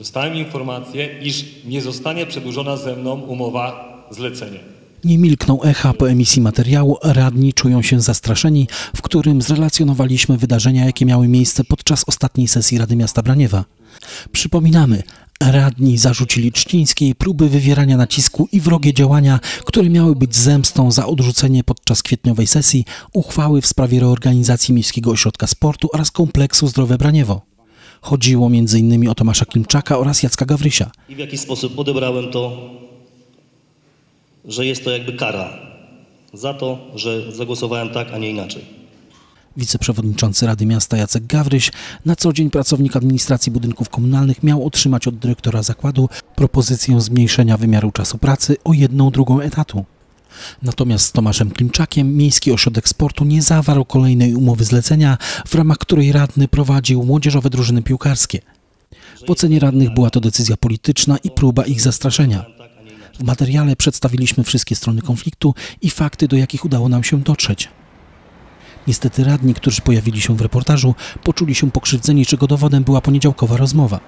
Dostałem informację, iż nie zostanie przedłużona ze mną umowa zlecenia. Nie milkną echa po emisji materiału, radni czują się zastraszeni, w którym zrelacjonowaliśmy wydarzenia, jakie miały miejsce podczas ostatniej sesji Rady Miasta Braniewa. Przypominamy, radni zarzucili Czcińskiej próby wywierania nacisku i wrogie działania, które miały być zemstą za odrzucenie podczas kwietniowej sesji uchwały w sprawie reorganizacji Miejskiego Ośrodka Sportu oraz kompleksu Zdrowe Braniewo. Chodziło m.in. o Tomasza Klimczaka oraz Jacka Gawrysia. I w jakiś sposób odebrałem to, że jest to jakby kara za to, że zagłosowałem tak, a nie inaczej. Wiceprzewodniczący Rady Miasta Jacek Gawryś, na co dzień pracownik administracji budynków komunalnych, miał otrzymać od dyrektora zakładu propozycję zmniejszenia wymiaru czasu pracy o jedną drugą etatu. Natomiast z Tomaszem Klimczakiem Miejski Ośrodek Sportu nie zawarł kolejnej umowy zlecenia, w ramach której radny prowadził młodzieżowe drużyny piłkarskie. W ocenie radnych była to decyzja polityczna i próba ich zastraszenia. W materiale przedstawiliśmy wszystkie strony konfliktu i fakty, do jakich udało nam się dotrzeć. Niestety radni, którzy pojawili się w reportażu, poczuli się pokrzywdzeni, czego dowodem była poniedziałkowa rozmowa.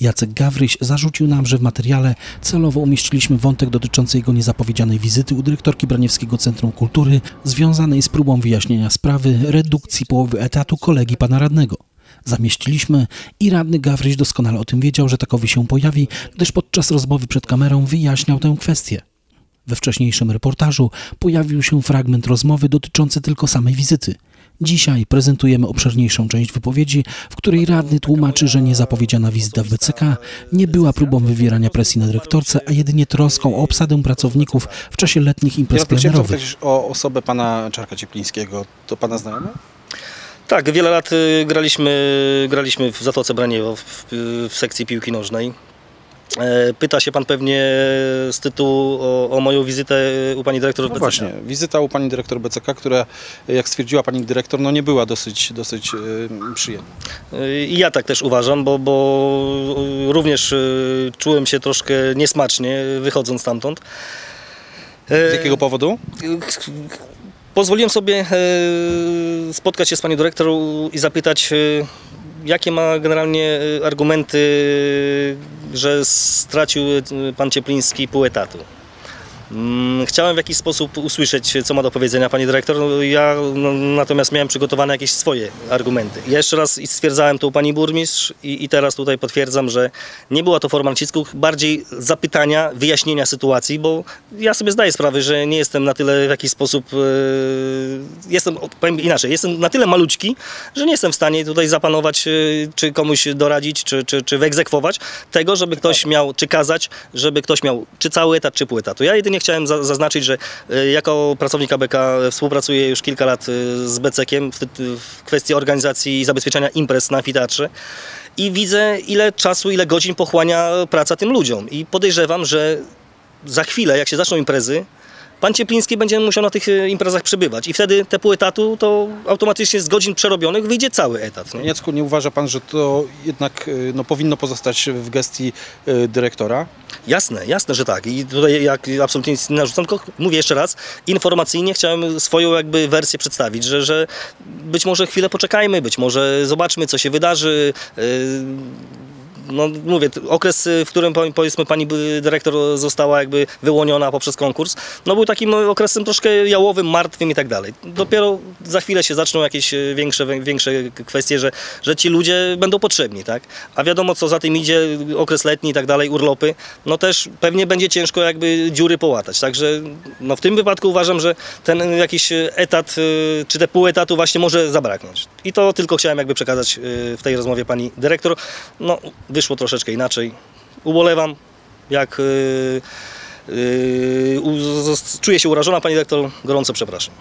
Jacek Gawryś zarzucił nam, że w materiale celowo umieściliśmy wątek dotyczący jego niezapowiedzianej wizyty u dyrektorki Braniewskiego Centrum Kultury, związanej z próbą wyjaśnienia sprawy redukcji połowy etatu kolegi pana radnego. Zamieściliśmy i radny Gawryś doskonale o tym wiedział, że takowy się pojawi, gdyż podczas rozmowy przed kamerą wyjaśniał tę kwestię. We wcześniejszym reportażu pojawił się fragment rozmowy dotyczący tylko samej wizyty. Dzisiaj prezentujemy obszerniejszą część wypowiedzi, w której radny tłumaczy, że niezapowiedziana wizyta w BCK nie była próbą wywierania presji na dyrektorce, a jedynie troską o obsadę pracowników w czasie letnich imprez plenerowych. zapytać o osobę pana Czarka Cieplińskiego. To pana znajomy? Tak, wiele lat y, graliśmy, graliśmy w Zatoce Braniewo w, w sekcji piłki nożnej. E, Pyta się pan pewnie z tytułu o, o moją wizytę u pani dyrektor w No BCK. właśnie, wizyta u pani dyrektor BCK, która, jak stwierdziła pani dyrektor, no nie była dosyć, dosyć yy, przyjemna. I ja tak też uważam, bo, bo również czułem się troszkę niesmacznie wychodząc stamtąd. E, Z jakiego powodu? Pozwoliłem sobie e, spotkać się z panią dyrektor i zapytać, e, jakie ma generalnie e, argumenty, że stracił e, pan Ciepliński pół etatu. Mm, Chciałem w jakiś sposób usłyszeć, co ma do powiedzenia pani dyrektor. No, Ja no, natomiast miałem przygotowane jakieś swoje argumenty. Ja jeszcze raz stwierdzałem to u pani burmistrz i, i teraz tutaj potwierdzam, że nie była to forma nacisku, bardziej zapytania, wyjaśnienia sytuacji, bo ja sobie zdaję sprawę, że nie jestem na tyle w jakiś sposób, e, jestem, powiem inaczej, jestem na tyle maluczki, że nie jestem w stanie tutaj zapanować, e, czy komuś doradzić, czy, czy, czy wyegzekwować tego, żeby ktoś miał, czy kazać, żeby ktoś miał czy cały etat, czy pół etatu. Ja jedynie chciałem za, zaznaczyć, że e, jako pracownik ABK współpracuję już kilka lat e, z BCK-iem w, kwestii organizacji i zabezpieczania imprez na amfiteatrze i widzę ile czasu, ile godzin pochłania praca tym ludziom. I podejrzewam, że za chwilę, jak się zaczną imprezy, pan Ciepliński będzie musiał na tych e, imprezach przebywać i wtedy te pół etatu to automatycznie z godzin przerobionych wyjdzie cały etat. Nie? Jacku, nie uważa pan, że to jednak yy, no, powinno pozostać w gestii yy, dyrektora? Jasne, jasne, że tak. I tutaj jak absolutnie nic nie narzucam, tylko mówię jeszcze raz, informacyjnie chciałem swoją jakby wersję przedstawić, że, że być może chwilę poczekajmy, być może zobaczmy, co się wydarzy. No mówię, okres, y, w którym po- powiedzmy pani dyrektor została jakby wyłoniona poprzez konkurs, no był takim okresem troszkę jałowym, martwym i tak dalej. Dopiero za chwilę się zaczną jakieś y, większe, większe kwestie, że, że ci ludzie będą potrzebni, tak? A wiadomo co za tym idzie, okres letni i tak dalej, urlopy, no też pewnie będzie ciężko jakby dziury połatać, także no w tym wypadku uważam, że ten jakiś etat, y, czy te pół etatu właśnie może zabraknąć. I to tylko chciałem jakby przekazać y, w tej rozmowie pani dyrektor. No wyszło troszeczkę inaczej. Ubolewam, jak y, y, czuję się urażona pani dyrektor, gorąco przepraszam.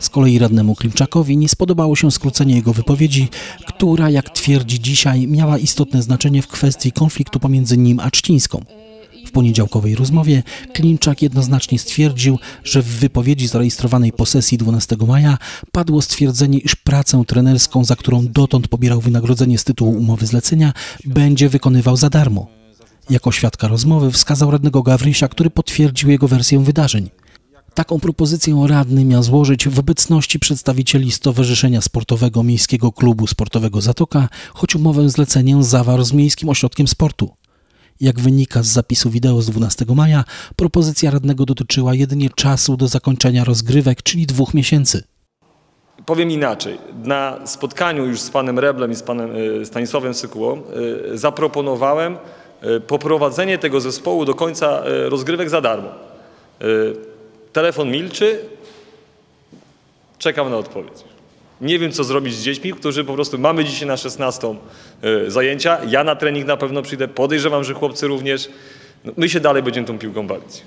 Z kolei radnemu Klimczakowi nie spodobało się skrócenie jego wypowiedzi, która, jak twierdzi dzisiaj, miała istotne znaczenie w kwestii konfliktu pomiędzy nim a Czcińską. Poniedziałkowej rozmowie Klimczak jednoznacznie stwierdził, że w wypowiedzi zarejestrowanej po sesji 12 maja padło stwierdzenie, iż pracę trenerską, za którą dotąd pobierał wynagrodzenie z tytułu umowy zlecenia, będzie wykonywał za darmo. Jako świadka rozmowy wskazał radnego Gawrysia, który potwierdził jego wersję wydarzeń. Taką propozycję radny miał złożyć w obecności przedstawicieli Stowarzyszenia Sportowego Miejskiego Klubu Sportowego Zatoka, choć umowę zlecenia zawarł z Miejskim Ośrodkiem Sportu. Jak wynika z zapisu wideo z 12 maja, propozycja radnego dotyczyła jedynie czasu do zakończenia rozgrywek, czyli dwóch miesięcy. Powiem inaczej. Na spotkaniu już z panem Reblem i z panem e, Stanisławem Sykułą e, zaproponowałem e, poprowadzenie tego zespołu do końca rozgrywek za darmo. Telefon milczy, czekam na odpowiedź. Nie wiem, co zrobić z dziećmi, którzy po prostu mamy dzisiaj na 16 e, zajęcia. Ja na trening na pewno przyjdę, podejrzewam, że chłopcy również. No, my się dalej będziemy tą piłką bawić.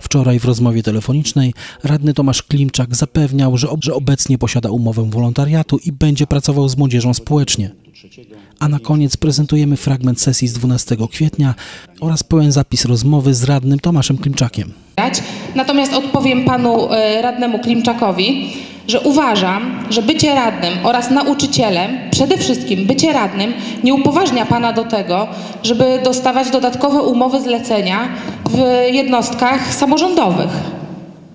Wczoraj w rozmowie telefonicznej radny Tomasz Klimczak zapewniał, że, ob- że obecnie posiada umowę wolontariatu i będzie pracował z młodzieżą społecznie. A na koniec prezentujemy fragment sesji z 12 kwietnia oraz pełen zapis rozmowy z radnym Tomaszem Klimczakiem. Natomiast odpowiem panu e, radnemu Klimczakowi, że uważam, że bycie radnym oraz nauczycielem, przede wszystkim bycie radnym, nie upoważnia pana do tego, żeby dostawać dodatkowe umowy zlecenia w jednostkach samorządowych.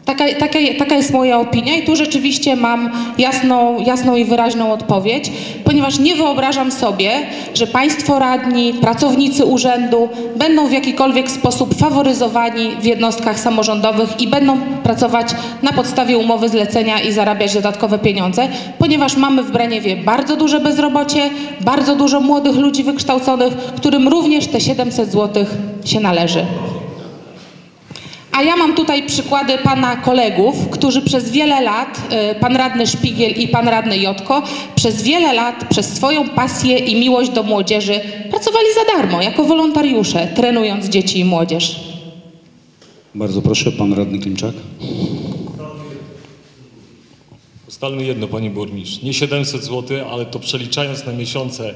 Taka, taka, taka jest moja opinia i tu rzeczywiście mam jasną, jasną i wyraźną odpowiedź, ponieważ nie wyobrażam sobie, że państwo radni, pracownicy urzędu będą w jakikolwiek sposób faworyzowani w jednostkach samorządowych i będą pracować na podstawie umowy zlecenia i zarabiać dodatkowe pieniądze, ponieważ mamy w Braniewie bardzo duże bezrobocie, bardzo dużo młodych ludzi wykształconych, którym również te 700 zł się należy. A ja mam tutaj przykłady pana kolegów, którzy przez wiele lat, y, pan radny Szpigiel i pan radny Jotko, przez wiele lat, przez swoją pasję i miłość do młodzieży pracowali za darmo, jako wolontariusze, trenując dzieci i młodzież. Bardzo proszę, pan radny Klimczak. Ustalmy jedno, panie burmistrz. Nie 700 zł, ale to przeliczając na miesiące,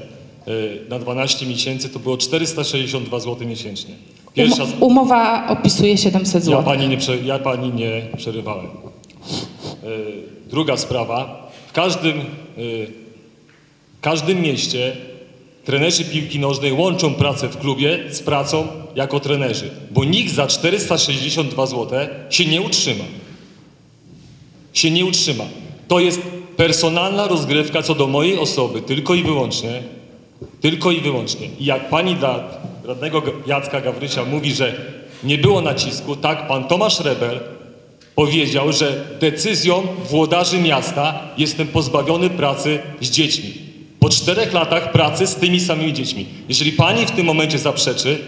y, na 12 miesięcy, to było 462 zł miesięcznie. Pierwsza, Um, umowa opisuje 700 ja zł. pani nie, prze- ja pani nie przerywałem. Y, Druga sprawa. W każdym, w każdym mieście trenerzy piłki nożnej łączą pracę w klubie z pracą jako trenerzy, bo nikt za 462 zł się nie utrzyma. Się nie utrzyma. To jest personalna rozgrywka co do mojej osoby, tylko i wyłącznie. Tylko i wyłącznie. I jak pani dla radnego Jacka Gawrysia mówi, że nie było nacisku, tak pan Tomasz Rebel powiedział, że decyzją włodarzy miasta jestem pozbawiony pracy z dziećmi. Po czterech latach pracy z tymi samymi dziećmi. Jeżeli pani w tym momencie zaprzeczy,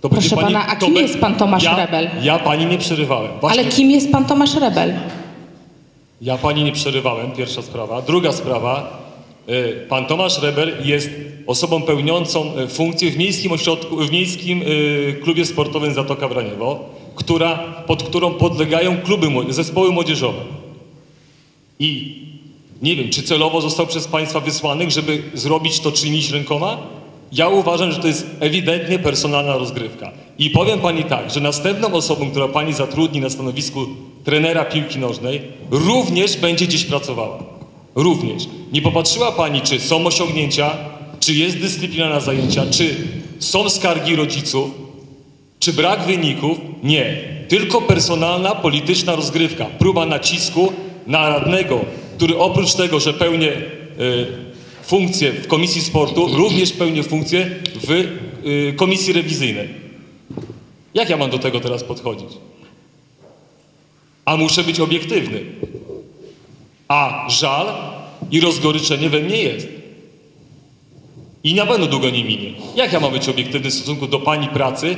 to Proszę będzie pani... pana, a kim jest pan Tomasz ja, Rebel? Ja pani nie przerywałem. Właśnie Ale kim jest pan Tomasz Rebel? ja pani nie przerywałem, pierwsza sprawa. Druga sprawa, pan Tomasz Reber jest osobą pełniącą y, funkcję w miejskim ośrodku, w miejskim y, klubie sportowym Zatoka Braniewo, która, pod którą podlegają kluby, zespoły młodzieżowe. I nie wiem, czy celowo został przez państwa wysłany, żeby zrobić to czynić rękoma? Ja uważam, że to jest ewidentnie personalna rozgrywka. I powiem pani tak, że następną osobą, która pani zatrudni na stanowisku trenera piłki nożnej, również będzie gdzieś pracowała. Również. Nie popatrzyła pani, czy są osiągnięcia, czy jest dyscyplina na zajęcia, czy są skargi rodziców, czy brak wyników? Nie. Tylko personalna, polityczna rozgrywka. Próba nacisku na radnego, który oprócz tego, że pełni y, funkcję w Komisji Sportu, również pełni funkcję w y, Komisji Rewizyjnej. Jak ja mam do tego teraz podchodzić? A muszę być obiektywny. A żal i rozgoryczenie we mnie jest. I na pewno długo nie minie. Jak ja mam być obiektywny w stosunku do pani pracy,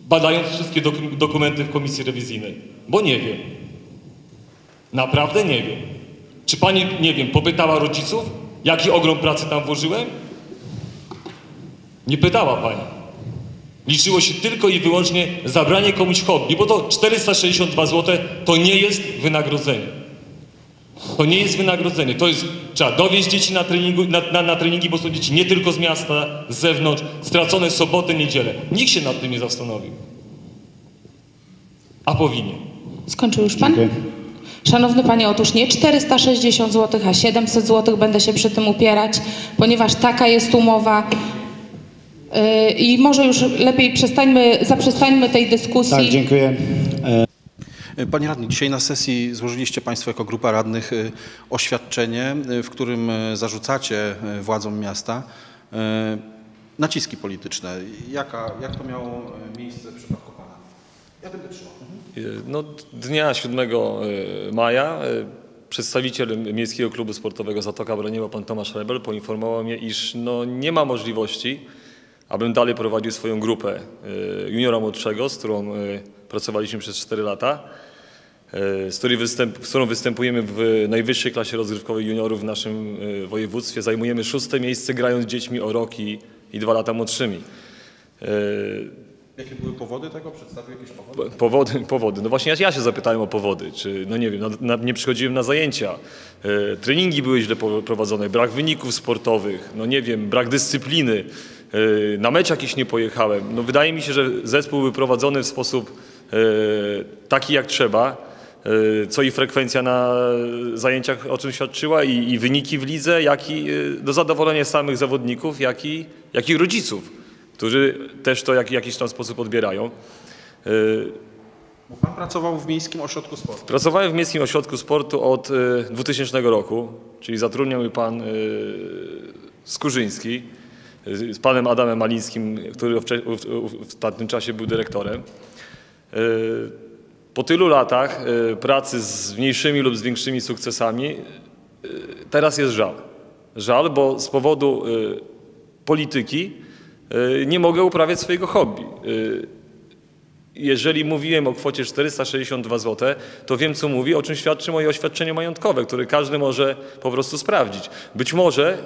badając wszystkie doku- dokumenty w komisji rewizyjnej? Bo nie wiem. Naprawdę nie wiem. Czy pani, nie wiem, popytała rodziców, jaki ogrom pracy tam włożyłem? Nie pytała pani. Liczyło się tylko i wyłącznie zabranie komuś hobby, bo to 462 zł to nie jest wynagrodzenie. To nie jest wynagrodzenie. To jest, trzeba dowieźć dzieci na, treningu, na, na, na treningi, bo są dzieci nie tylko z miasta, z zewnątrz, stracone soboty, niedzielę. Nikt się nad tym nie zastanowił. A powinien. Skończył już pan? Dziękuję. Szanowny Panie, otóż nie 460 zł, a 700 zł będę się przy tym upierać, ponieważ taka jest umowa. Yy, I może już lepiej przestańmy, zaprzestańmy tej dyskusji. Tak, dziękuję. Panie radny, dzisiaj na sesji złożyliście Państwo jako grupa radnych y, oświadczenie, y, w którym y, zarzucacie władzom miasta naciski polityczne. Jaka, jak to miało miejsce w przypadku Pana? Ja będę trzymał. No, dnia 7 maja e, przedstawiciel Miejskiego Klubu Sportowego Zatoka Broniła, pan Tomasz Rebel, poinformował mnie, iż no, nie ma możliwości, abym dalej prowadził swoją grupę e, juniora młodszego, z którą e, pracowaliśmy przez 4 lata, e, z, której występ, z którą występujemy w najwyższej klasie rozgrywkowej juniorów w naszym e, województwie. Zajmujemy szóste miejsce, grając z dziećmi o rok i, i dwa lata młodszymi. E, Jakie były powody tego? Przedstawił jakieś powody? Powody, powody. No właśnie ja, ja się zapytałem o powody, czy, no nie wiem, na, na, nie przychodziłem na zajęcia, e, treningi były źle prowadzone, brak wyników sportowych, no nie wiem, brak dyscypliny, e, na mecz jakiś nie pojechałem. No wydaje mi się, że zespół był prowadzony w sposób taki jak trzeba, e, co i frekwencja na zajęciach o czym świadczyła i, i wyniki w lidze, jak i e, do zadowolenia samych zawodników, jak i, jak i rodziców, którzy też to w jakiś tam sposób odbierają. E, Bo Pan pracował w Miejskim Ośrodku Sportu. Pracowałem w Miejskim Ośrodku Sportu od e, 2000 roku, czyli zatrudniał mi pan e, Skurzyński e, z panem Adamem Malińskim, który w tamtym czasie był dyrektorem. E, Po tylu latach e, pracy z mniejszymi lub z większymi sukcesami e, teraz jest żal. Żal, bo z powodu polityki nie mogę uprawiać swojego hobby. Jeżeli mówiłem o kwocie 462 zł, to wiem, co mówi, o czym świadczy moje oświadczenie majątkowe, które każdy może po prostu sprawdzić. Być może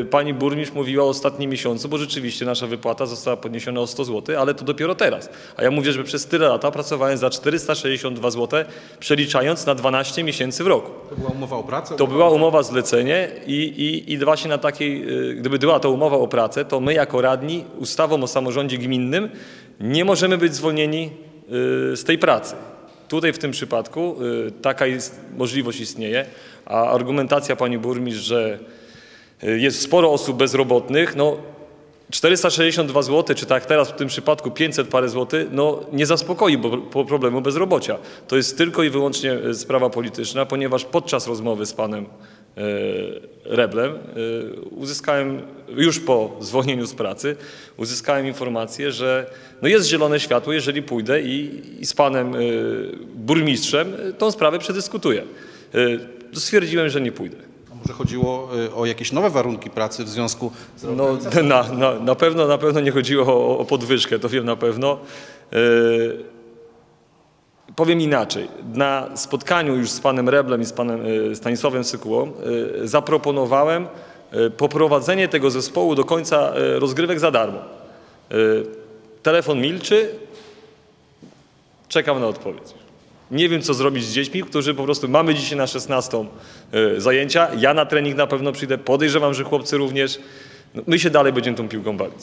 y, pani burmistrz mówiła o ostatnim miesiącu, bo rzeczywiście nasza wypłata została podniesiona o 100 zł, ale to dopiero teraz. A ja mówię, że przez tyle lata pracowałem za 462 zł, przeliczając na 12 miesięcy w roku. To była umowa o pracę? To była umowa zlecenie i, i, i właśnie na takiej, y, gdyby była to umowa o pracę, to my jako radni ustawą o samorządzie gminnym nie możemy być zwolnieni y, z tej pracy. Tutaj w tym przypadku y, taka jest, możliwość istnieje, a argumentacja pani burmistrz, że y, jest sporo osób bezrobotnych, no 462 zł, czy tak teraz w tym przypadku 500 parę złotych, no nie zaspokoi bo, po problemu bezrobocia. To jest tylko i wyłącznie sprawa polityczna, ponieważ podczas rozmowy z panem Reblem e, uzyskałem, już po zwolnieniu z pracy, uzyskałem informację, że no jest zielone światło, jeżeli pójdę i, i z panem e, burmistrzem e, tą sprawę przedyskutuję. E, stwierdziłem, że nie pójdę. A może chodziło o jakieś nowe warunki pracy w związku z... No, na, na, na, pewno, na pewno nie chodziło o, o podwyżkę, to wiem na pewno. Powiem inaczej. Na spotkaniu już z panem Reblem i z panem yy, Stanisławem Sykułą yy, zaproponowałem yy, poprowadzenie tego zespołu do końca rozgrywek za darmo. Telefon milczy, czekam na odpowiedź. Nie wiem, co zrobić z dziećmi, którzy po prostu mamy dzisiaj na 16 y, zajęcia. Ja na trening na pewno przyjdę. Podejrzewam, że chłopcy również. No, my się dalej będziemy tą piłką bawić.